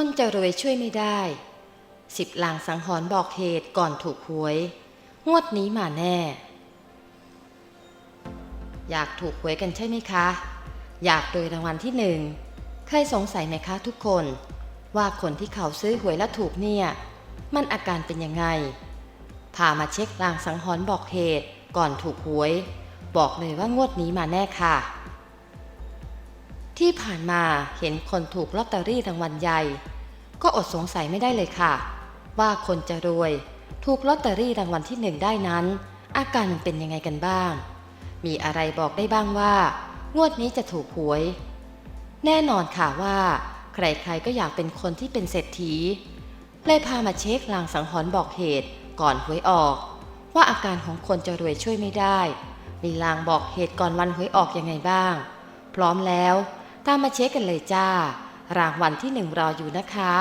คนจะรวยช่วยไม่ได้ สิบลางสังหรณ์บอกเหตุก่อนถูกหวย งวดนี้มาแน่ อยากถูกหวยกันใช่ไหมคะ อยากโดยรางวัลที่หนึ่งเคยสงสัยไหมคะทุกคน ว่าคนที่เขาซื้อหวยแล้วถูกเนี่ย มันอาการเป็นยังไง พามาเช็คลางสังหรณ์บอกเหตุก่อนถูกหวย บอกเลยว่างวดนี้มาแน่ค่ะ ที่ผ่านมาเห็นคนถูกลอตเตอรี่รางวัลใหญ่ ก็อดสงสัยไม่ได้เลยค่ะ ว่าคนจะรวย ถูกลอตเตอรี่รางวัลที่หนึ่งได้นั้น อาการมันเป็นยังไงกันบ้าง มีอะไรบอกได้บ้างว่า งวดนี้จะถูกหวย แน่นอนค่ะว่า ใครๆก็อยากเป็นคนที่เป็นเศรษฐีเลยพามาเช็คลางสังหรณ์บอกเหตุก่อนหวยออก ว่าอาการของคนจะรวยช่วยไม่ได้ มีลางบอกเหตุก่อนวันหวยออกยังไงบ้าง พร้อมแล้ว ตามมาเช็คกันเลยจ้า รางวัลที่หนึ่งรออยู่นะคะ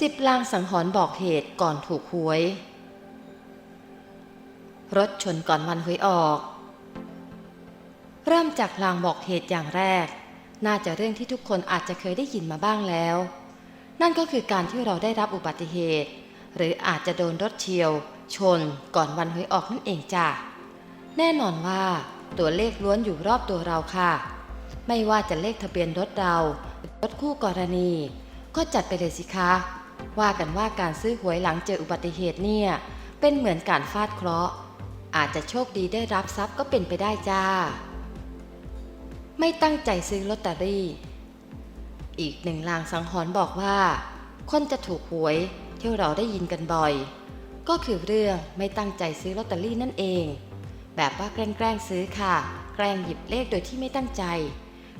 สิบลางสังหรณ์บอกเหตุก่อนถูกหวย รถชนก่อนวันหวยออก เริ่มจากลางบอกเหตุอย่างแรก น่าจะเรื่องที่ทุกคนอาจจะเคยได้ยินมาบ้างแล้ว นั่นก็คือการที่เราได้รับอุบัติเหตุ หรืออาจจะโดนรถเฉียว ชนก่อนวันหวยออกนั่นเองจ้ะแน่นอนว่า ตัวเลขล้วนอยู่รอบตัวเราค่ะ ไม่ว่าจะเลขทะเบียนรถเรา รถคู่กรณี ก็จัดไปเลยสิคะ ว่ากันว่าการซื้อหวยหลังเจออุบัติเหตุเนี่ย เป็นเหมือนการฟาดเคราะห์ อาจจะโชคดีได้รับทรัพย์ก็เป็นไปได้จ้า ไม่ตั้งใจซื้อลอตเตอรี่ อีกหนึ่งลางสังหรณ์บอกว่า คนจะถูกหวยที่เราได้ยินกันบ่อย ก็คือเรื่องไม่ตั้งใจซื้อลอตเตอรี่นั่นเอง แบบว่าแกล้งซื้อค่ะ แกล้งหยิบเลขโดยที่ไม่ตั้งใจ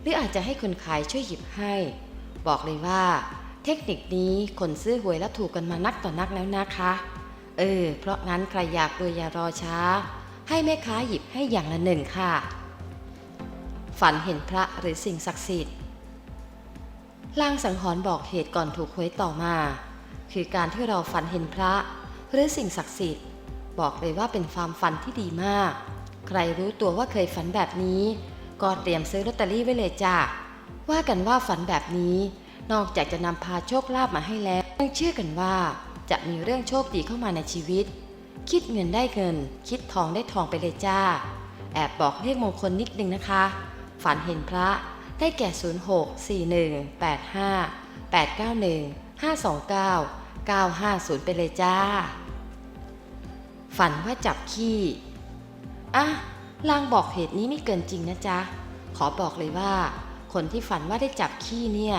หรืออาจจะให้คนขายช่วยหยิบให้ บอกเลยว่า เทคนิคนี้คนซื้อหวยแล้วถูกกันมานักต่อนักแล้วนะคะ เออ เพราะงั้นใครอยากรวยอย่ารอช้า ให้แม่ค้าหยิบให้อย่างละหนึ่งค่ะ ฝันเห็นพระหรือสิ่งศักดิ์สิทธิ์ลางสังหรณ์บอกเหตุก่อนถูกหวยต่อมา คือการที่เราฝันเห็นพระ หรือสิ่งศักดิ์สิทธิ์ บอกเลยว่าเป็นความฝันที่ดีมาก ใครรู้ตัวว่าเคยฝันแบบนี้ ก็เตรียมซื้อลอตเตอรี่ไว้เลยจ้าว่ากันว่าฝันแบบนี้ นอกจากจะนำพาโชคลาภมาให้แล้วยังเชื่อกันว่าจะมีเรื่องโชคดีเข้ามาในชีวิต คิดเงินได้เงิน คิดทองได้ทองไปเลยจ้า แอบบอกเลขมงคลนิดนึงนะคะ ฝันเห็นพระได้แก่ 06 41 85 891 529 950 ไปเลยจ้า ฝันว่าจับขี้อะลางบอกเหตุนี้ไม่เกินจริงนะจ๊ะ ขอบอกเลยว่า คนที่ฝันว่าได้จับขี้เนี่ย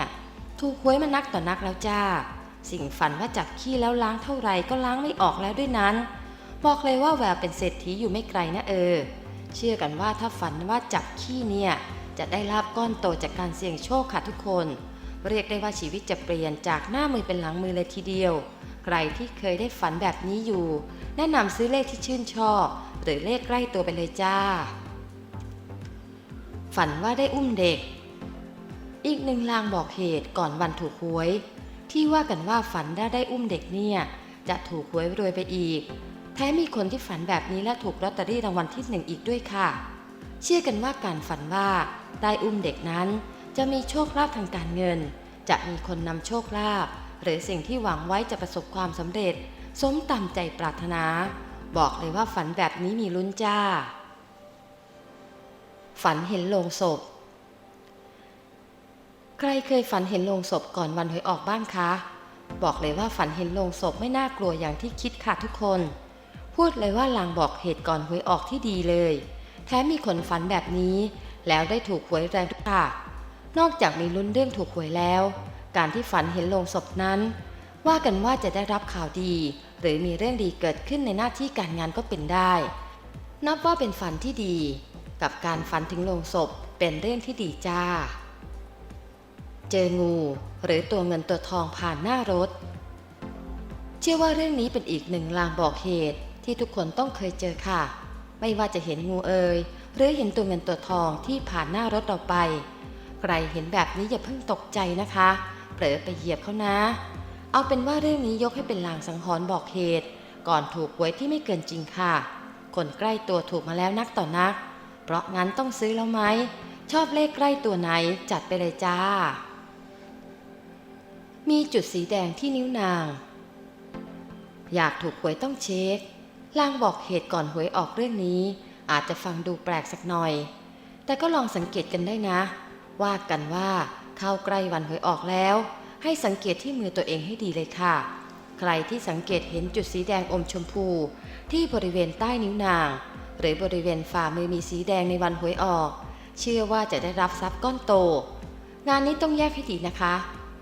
ถูกหวยมานักต่อนักแล้วจ้า สิ่งฝันว่าจับขี้แล้วล้างเท่าไรก็ล้างไม่ออกแล้วด้วยนั้น บอกเลยว่าแววเป็นเศรษฐีอยู่ไม่ไกลนะเออ เชื่อกันว่าถ้าฝันว่าจับขี้เนี่ย จะได้ลาบก้อนโตจากการเสี่ยงโชคค่ะทุกคน เรียกได้ว่าชีวิตจะเปลี่ยนจากหน้ามือเป็นหลังมือเลยทีเดียว ใครที่เคยได้ฝันแบบนี้อยู่ แนะนำซื้อเลขที่ชื่นชอบ หรือเลขใกล้ตัวไปเลยจ้า ฝันว่าได้อุ้มเด็ก อีกหนึ่งลางบอกเหตุก่อนวันถูกหวย ที่ว่ากันว่าฝันได้ได้อุ้มเด็กเนี่ยจะถูกหวยรวยไปอีก แท้มีคนที่ฝันแบบนี้และถูกลอตเตอรี่รางวัลที่หนึ่งอีกด้วยค่ะ เชื่อกันว่าการฝันว่าได้อุ้มเด็กนั้น จะมีโชคลาภทางการเงิน จะมีคนนำโชคลาภ หรือสิ่งที่หวังไว้จะประสบความสำเร็จ สมตามใจปรารถนา บอกเลยว่าฝันแบบนี้มีลุ้นจ้า ฝันเห็นโลงศพ ใครเคยฝันเห็นโลงศพก่อนวันหวยออกบ้างคะ บอกเลยว่าฝันเห็นโลงศพไม่น่ากลัวอย่างที่คิดค่ะทุกคน พูดเลยว่าลางบอกเหตุก่อนหวยออกที่ดีเลย แถมมีคนฝันแบบนี้ แล้วได้ถูกหวยแรงทุกค่ะ นอกจากมีลุ้นเรื่องถูกหวยแล้ว การที่ฝันเห็นโลงศพนั้น ว่ากันว่าจะได้รับข่าวดี หรือมีเรื่องดีเกิดขึ้นในหน้าที่การงานก็เป็นได้ นับว่าเป็นฝันที่ดี กับการฝันถึงโลงศพเป็นเรื่องที่ดีจ้า เจองูหรือตัวเงินตัวทองผ่านหน้ารถ เชื่อว่าเรื่องนี้เป็นอีกหนึ่งลางบอกเหตุที่ทุกคนต้องเคยเจอค่ะ ไม่ว่าจะเห็นงูเอ่ยหรือเห็นตัวเงินตัวทองที่ผ่านหน้ารถเราไป ใครเห็นแบบนี้อย่าเพิ่งตกใจนะคะ เผลอไปเหยียบเขานะ เอาเป็นว่าเรื่องนี้ยกให้เป็นลางสังหรณ์บอกเหตุ ก่อนถูกหวยที่ไม่เกินจริงค่ะ คนใกล้ตัวถูกมาแล้วนักต่อนัก เพราะงั้นต้องซื้อแล้วไหม ชอบเลขใกล้ตัวไหนจัดไปเลยจ้า มีจุดสีแดงที่นิ้วนาง อยากถูกหวยต้องเช็คลางบอกเหตุก่อนหวยออกเรื่องนี้ อาจจะฟังดูแปลกสักหน่อย แต่ก็ลองสังเกตกันได้นะ ว่ากันว่า เข้าใกล้วันหวยออกแล้ว ให้สังเกตที่มือตัวเองให้ดีเลยค่ะ ใครที่สังเกตเห็นจุดสีแดงอมชมพู ที่บริเวณใต้นิ้วนาง หรือบริเวณฝ่ามือมีสีแดงในวันหวยออก เชื่อว่าจะได้รับทรัพย์ก้อนโต งานนี้ต้องแยกให้ดีนะคะ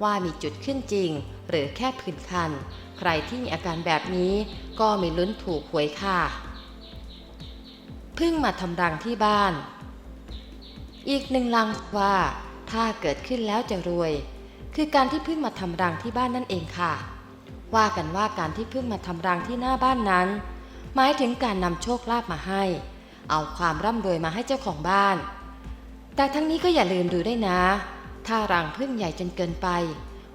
ว่ามีจุดขึ้นจริง หรือแค่ผื่นคัน ใครที่มีอาการแบบนี้ก็มีลุ้นถูกหวยค่ะพิ่งมาทำรังที่บ้าน อีกหนึ่งลังว่า ถ้าเกิดขึ้นแล้วจะรวย คือการที่เพิ่งมาทำรังที่บ้านนั่นเองค่ะ ว่ากันว่าการที่เพิ่งมาทำรังที่หน้าบ้านนั้น หมายถึงการนำโชคลาภมาให้ เอาความร่ำรวยมาให้เจ้าของบ้าน แต่ทั้งนี้ก็อย่าลืมดูด้วยนะ ถ้ารังพึ่งใหญ่จนเกินไป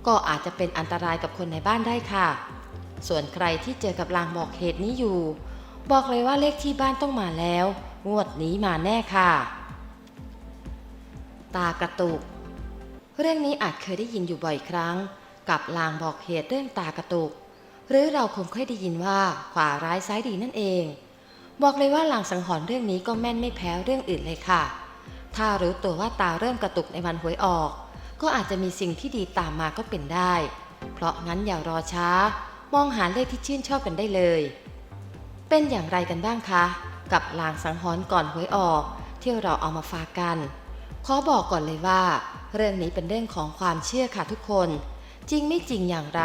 ก็อาจจะเป็นอันตรายกับคนในบ้านได้ค่ะ ส่วนใครที่เจอกับลางบอกเหตุนี้อยู่ บอกเลยว่าเลขที่บ้านต้องมาแล้ว งวดนี้มาแน่ค่ะ ตากระตุก เรื่องนี้อาจเคยได้ยินอยู่บ่อยครั้ง กับลางบอกเหตุเรื่องตากระตุก หรือเราคงเคยได้ยินว่าขวาร้ายซ้ายดีนั่นเอง บอกเลยว่าลางสังหรณ์เรื่องนี้ก็แม่นไม่แพ้เรื่องอื่นเลยค่ะ ถ้ารู้ตัวว่าตาเริ่มกระตุกในวันหวยออก ก็อาจจะมีสิ่งที่ดีตามมาก็เป็นได้ เพราะงั้นอย่ารอช้า มองหาเลขที่ชื่นชอบกันได้เลย เป็นอย่างไรกันบ้างคะ กับลางสังหรณ์ก่อนหวยออกที่เราเอามาฝากกัน ขอบอกก่อนเลยว่า เรื่องนี้เป็นเรื่องของความเชื่อค่ะทุกคน จริงไม่จริงอย่างไร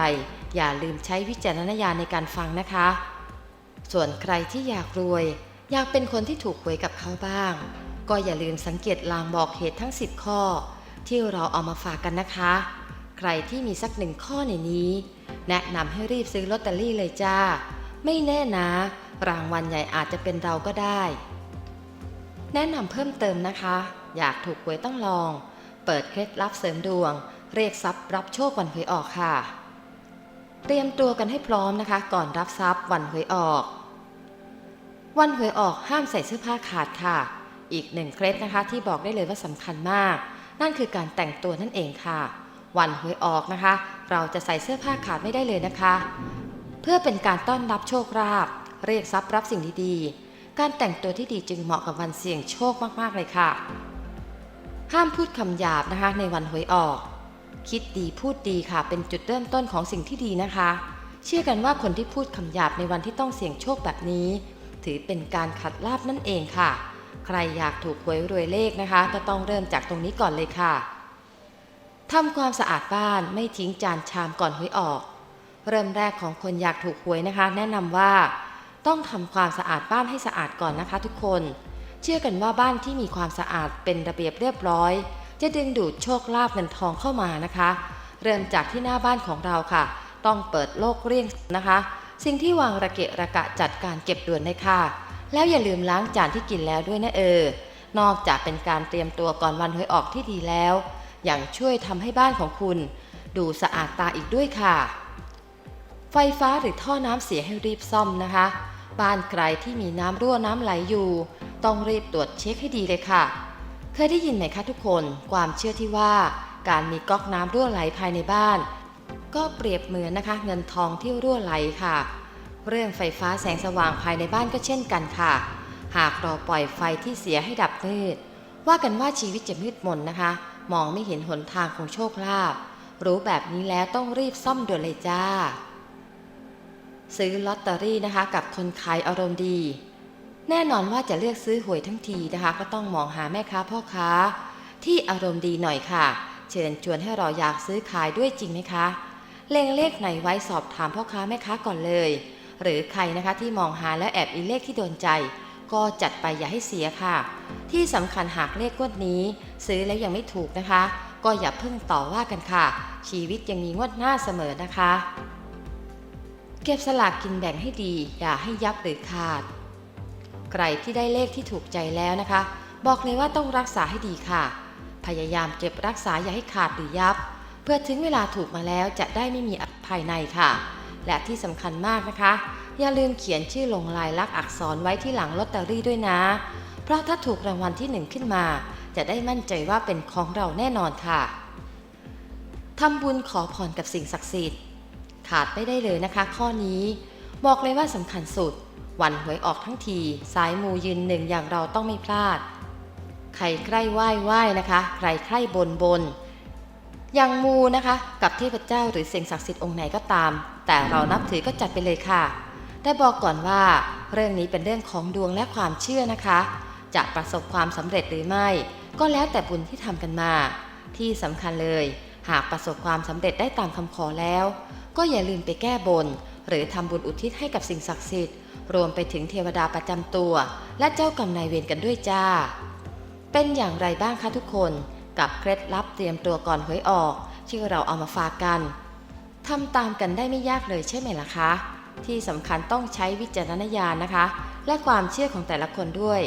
อย่าลืมใช้วิจารณญาณในการฟังนะคะ ส่วนใครที่อยากรวย อยากเป็นคนที่ถูกหวยกับเขาบ้าง ก็อย่าลืมสังเกตลางบอกเหตุทั้ง 10 ข้อ ที่เราเอามาฝากกันนะคะ ใครที่มีสักหนึ่งข้อในนี้ แนะนำให้รีบซื้อลอตเตอรี่เลยจ้า ไม่แน่นะ รางวัลใหญ่อาจจะเป็นเราก็ได้ แนะนำเพิ่มเติมนะคะ อยากถูกหวยต้องลอง เปิดเคล็ดลับเสริมดวง เรียกทรัพย์รับโชควันหวยออกค่ะ เตรียมตัวกันให้พร้อมนะคะ ก่อนรับทรัพย์วันหวยออก วันหวยออกห้ามใส่เสื้อผ้าขาดค่ะ อีกหนึ่งเคล็ดนะคะที่บอกได้เลยว่าสำคัญมาก นั่นคือการแต่งตัวนั่นเองค่ะ วันหวยออกนะคะ เราจะใส่เสื้อผ้าขาดไม่ได้เลยนะคะ เพื่อเป็นการต้อนรับโชคลาภเรียกทรัพย์รับสิ่งดีๆการแต่งตัวที่ดีจึงเหมาะกับวันเสี่ยงโชคมาก ๆ เลยค่ะ ห้ามพูดคำหยาบนะคะ ในวันหวยออก คิดดีพูดดีค่ะ เป็นจุดเริ่มต้นของสิ่งที่ดีนะคะ เชื่อกันว่าคนที่พูดคำหยาบในวันที่ต้องเสี่ยงโชคแบบนี้ ถือเป็นการขัดลาบนั่นเองค่ะ ใครอยากถูกหวยรวยเลขนะคะก็ต้องเริ่มจากตรงนี้ก่อนเลยค่ะทำความสะอาดบ้านไม่ทิ้งจานชามก่อนหวยออก เริ่มแรกของคนอยากถูกหวยนะคะ แนะนำว่า ต้องทำความสะอาดบ้านให้สะอาดก่อนนะคะ ทุกคน เชื่อกันว่าบ้านที่มีความสะอาดเป็นระเบียบเรียบร้อย จะดึงดูดโชคลาภเงินทองเข้ามานะคะ เริ่มจากที่หน้าบ้านของเราค่ะ ต้องเปิดโลกเรียงนะคะ สิ่งที่วางระเกะระกะจัดการเก็บด่วนเลยค่ะ แล้วอย่าลืมล้างจานที่กินแล้วด้วยนะเออนอกจากเป็นการเตรียมตัวก่อนวันหวยออกที่ดีแล้ว อย่างช่วยทำให้บ้านของคุณ ดูสะอาดตาอีกด้วยค่ะ ไฟฟ้าหรือท่อน้ำเสียให้รีบซ่อมนะคะ บ้านใครที่มีน้ำรั่วน้ำไหลอยู่ ต้องรีบตรวจเช็คให้ดีเลยค่ะ เคยได้ยินไหมคะทุกคนความเชื่อที่ว่าการมีก๊อกน้ำรั่วไหลภายในบ้าน ก็เปรียบเหมือนนะคะเงินทองที่รั่วไหลค่ะ เรื่องไฟฟ้าแสงสว่างภายในบ้านก็เช่นกันค่ะ หากเราปล่อยไฟที่เสียให้ดับมืด ว่ากันว่าชีวิตจะมืดมนนะคะ มองไม่เห็นหนทางของโชคลาภรู้แบบนี้แล้วต้องรีบซ่อมด่วนเลยจ้า ซื้อลอตเตอรี่นะคะกับคนขายอารมณ์ดี แน่นอนว่าจะเลือกซื้อหวยทั้งทีนะคะ ก็ต้องมองหาแม่ค้าพ่อค้า ที่อารมณ์ดีหน่อยค่ะ เชิญชวนให้เราอยากซื้อขายด้วยจริงไหมคะ เล็งเลขไหนไว้สอบถามพ่อค้าแม่ค้าก่อนเลย หรือใครนะคะที่มองหาแล้วแอบอีเลขที่โดนใจ ก็จัดไปอย่าให้เสียค่ะ ที่สำคัญหากเลขงวดนี้ ซื้อแล้วยังไม่ถูกนะคะ ก็อย่าเพิ่งต่อว่ากันค่ะ ชีวิตยังมีงวดหน้าเสมอนะคะ เก็บสลากกินแบ่งให้ดี อย่าให้ยับหรือขาด ใครที่ได้เลขที่ถูกใจแล้วนะคะ บอกเลยว่าต้องรักษาให้ดีค่ะ พยายามเก็บรักษาอย่าให้ขาดหรือยับ เพื่อถึงเวลาถูกมาแล้วจะได้ไม่มีอับภายในค่ะ และที่สำคัญมากนะคะ อย่าลืมเขียนชื่อลงลายลักษณ์อักษรไว้ที่หลังลอตเตอรี่ด้วยนะ เพราะถ้าถูกรางวัลที่หนึ่งขึ้นมา จะได้มั่นใจว่าเป็นของเราแน่นอนค่ะทำบุญขอพรกับสิ่งศักดิ์สิทธิ์ขาดไม่ได้เลยนะคะ ข้อนี้บอกเลยว่าสำคัญสุด วันหวยออกทั้งที สายมูยืนหนึ่งอย่างเราต้องไม่พลาด ใครใครไหว้ไหว้นะคะ ใครใครบนบน อย่างมูนะคะ กับเทพเจ้าหรือสิ่งศักดิ์สิทธิ์องค์ไหนก็ตาม แต่เรานับถือก็จัดไปเลยค่ะแต่บอกก่อนว่าเรื่องนี้เป็นเรื่องของดวงและความเชื่อนะคะ จะประสบความสำเร็จหรือไม่ ก็แล้วแต่บุญที่ทำกันมา ที่สำคัญเลย หากประสบความสำเร็จได้ตามคำขอแล้ว ก็อย่าลืมไปแก้บน หรือทำบุญอุทิศให้กับสิ่งศักดิ์สิทธิ์ รวมไปถึงเทวดาประจำตัว และเจ้ากรรมนายเวรกันด้วยจ้า เป็นอย่างไรบ้างคะทุกคนกับเคล็ดลับเตรียมตัวก่อนหวยออกที่เราเอามาฝากกันทำตามกันได้ไม่ยากเลยใช่ไหมล่ะคะ ที่สำคัญต้องใช้วิจารณญาณนะคะ และความเชื่อของแต่ละคนด้วย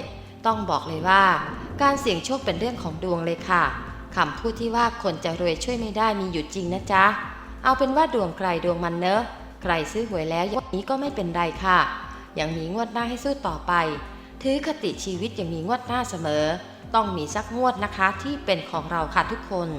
ต้องบอกเลยว่า การเสี่ยงโชคเป็นเรื่องของดวงเลยค่ะคำพูดที่ว่าคนจะรวยช่วยไม่ได้มีอยู่จริงนะจ๊ะ เอาเป็นว่าดวงใครดวงมันเนอะ ใครซื้อหวยแล้วอย่างนี้ก็ไม่เป็นไรค่ะ ยังมีงวดหน้าให้สู้ต่อไป ถือคติชีวิตยังมีงวดหน้าเสมอ ต้องมีสักงวดนะคะที่เป็นของเราค่ะทุกคน